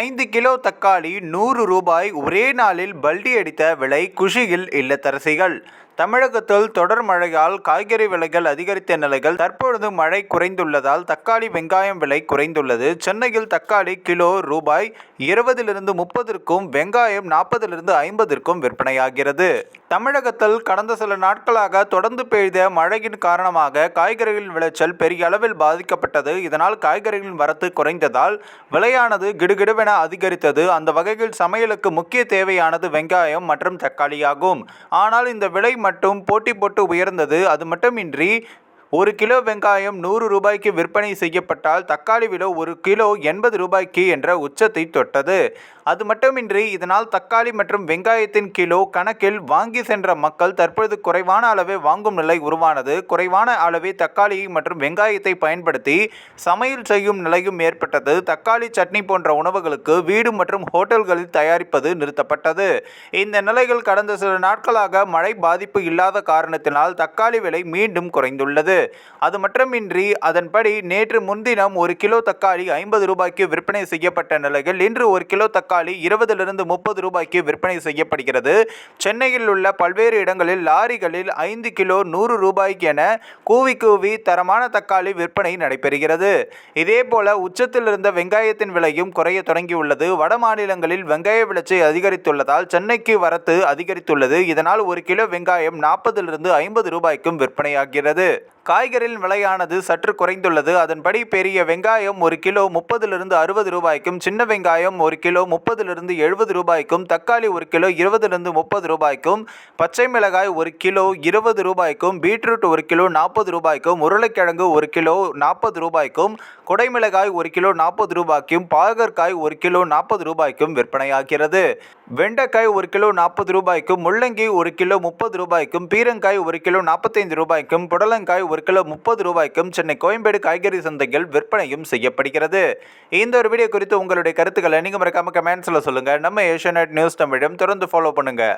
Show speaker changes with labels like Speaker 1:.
Speaker 1: ஐந்து கிலோ தக்காளி நூறு ரூபாய் ஒரே நாளில் பல்டி அடித்த விலை குஷியில் இல்லத்தரசிகள். தமிழகத்தில் தொடர் மழையால் காய்கறி விலைகள் அதிகரித்த நிலையில் தற்பொழுது மழை குறைந்துள்ளதால் தக்காளி வெங்காயம் விலை குறைந்துள்ளது. சென்னையில் தக்காளி கிலோ ரூபாய் இருபதிலிருந்து முப்பதிற்கும் வெங்காயம் நாற்பதிலிருந்து ஐம்பதிற்கும் விற்பனையாகிறது. தமிழகத்தில் கடந்த சில நாட்களாக தொடர்ந்து பெய்த மழையின் காரணமாக காய்கறிகளின் விளைச்சல் பெரிய அளவில் பாதிக்கப்பட்டது. இதனால் காய்கறிகளின் வரத்து குறைந்ததால் விலையானது கிடுகிடுவென அதிகரித்தது. அந்த வகையில் சமையலுக்கு முக்கிய தேவையானது வெங்காயம் மற்றும் தக்காளியாகும். ஆனால் இந்த விலை மட்டும் போட்டி போட்டு உயர்ந்தது. அது மட்டுமின்றி ஒரு கிலோ வெங்காயம் நூறு ரூபாய்க்கு விற்பனை செய்யப்பட்டால் தக்காளி விலை ஒரு கிலோ எண்பது ரூபாய்க்கு என்ற உச்சத்தை தொட்டது. அது மட்டுமின்றி இதனால் தக்காளி மற்றும் வெங்காயத்தின் கிலோ கணக்கில் வாங்கி சென்ற மக்கள் தற்பொழுது குறைவான அளவே வாங்கும் நிலை உருவானது. குறைவான அளவே தக்காளி மற்றும் வெங்காயத்தை பயன்படுத்தி சமையல் செய்யும் நிலையும் ஏற்பட்டது. தக்காளி சட்னி போன்ற உணவுகளுக்கு வீடு மற்றும் ஹோட்டல்களில் தயாரிப்பது நிறுத்தப்பட்டது. இந்த நிலைகள் கடந்த சில நாட்களாக மழை பாதிப்பு இல்லாத காரணத்தினால் தக்காளி விலை மீண்டும் குறைந்துள்ளது. அது மட்டுமின்றி அதன்படி நேற்று முன்தினம் ஒரு கிலோ தக்காளி ஐம்பது ரூபாய்க்கு விற்பனை செய்யப்பட்ட நிலையில் இன்று ஒரு கிலோ தக்காளி தக்காளி இருபதிலிருந்து முப்பது ரூபாய்க்கு விற்பனை செய்யப்படுகிறது. சென்னையில் உள்ள பல்வேறு இடங்களில் லாரிகளில் ஐந்து கிலோ நூறு ரூபாய்க்கு என கூவி கூவி தரமான தக்காளி விற்பனை நடைபெறுகிறது. இதேபோல உச்சத்தில் இருந்த வெங்காயத்தின் விலையும் குறைய தொடங்கியுள்ளது. வட மாநிலங்களில் வெங்காய விளைச்சல் அதிகரித்துள்ளதால் சென்னைக்கு வரத்து அதிகரித்துள்ளது. இதனால் ஒரு கிலோ வெங்காயம் நாற்பதிலிருந்து ஐம்பது ரூபாய்க்கும் விற்பனையாகிறது. காய்கறியின் விலையானது சற்று குறைந்துள்ளது. அதன்படி பெரிய வெங்காயம் ஒரு கிலோ முப்பதிலிருந்து அறுபது ரூபாய்க்கும் சின்ன வெங்காயம் ஒரு கிலோ முப்பதிலிருந்து எழுபது ரூபாய்க்கும் தக்காளி ஒரு கிலோ இருபதிலிருந்து முப்பது ரூபாய்க்கும் பச்சை மிளகாய் ஒரு கிலோ இருபது ரூபாய்க்கும் பீட்ரூட் ஒரு கிலோ நாற்பது ரூபாய்க்கும் உருளைக்கிழங்கு ஒரு கிலோ நாற்பது ரூபாய்க்கும் குடைமிளகாய் ஒரு கிலோ நாற்பது ரூபாய்க்கும் பாகற்காய் ஒரு கிலோ நாற்பது ரூபாய்க்கும் விற்பனையாகிறது. வெண்டைக்காய் ஒரு கிலோ நாற்பது ரூபாய்க்கும் முள்ளங்கி ஒரு கிலோ முப்பது ரூபாய்க்கும் பீரங்காய் ஒரு கிலோ நாற்பத்தைந்து ரூபாய்க்கும் புடலங்காய் ஒரு கிலோ முப்பது ரூபாய்க்கும் சென்னை கோயம்பேடு காய்கறி சந்தையில் விற்பனையும் செய்யப்படுகிறது. இந்த ஒரு வீடியோ குறித்து உங்களுடைய கருத்துக்களை நீங்கள் மறக்காம கமெண்ட்ஸில் சொல்லுங்கள் நம்ம ஏஷியா நியூஸ் தமிழம் தொடர்ந்து ஃபாலோ பண்ணுங்கள்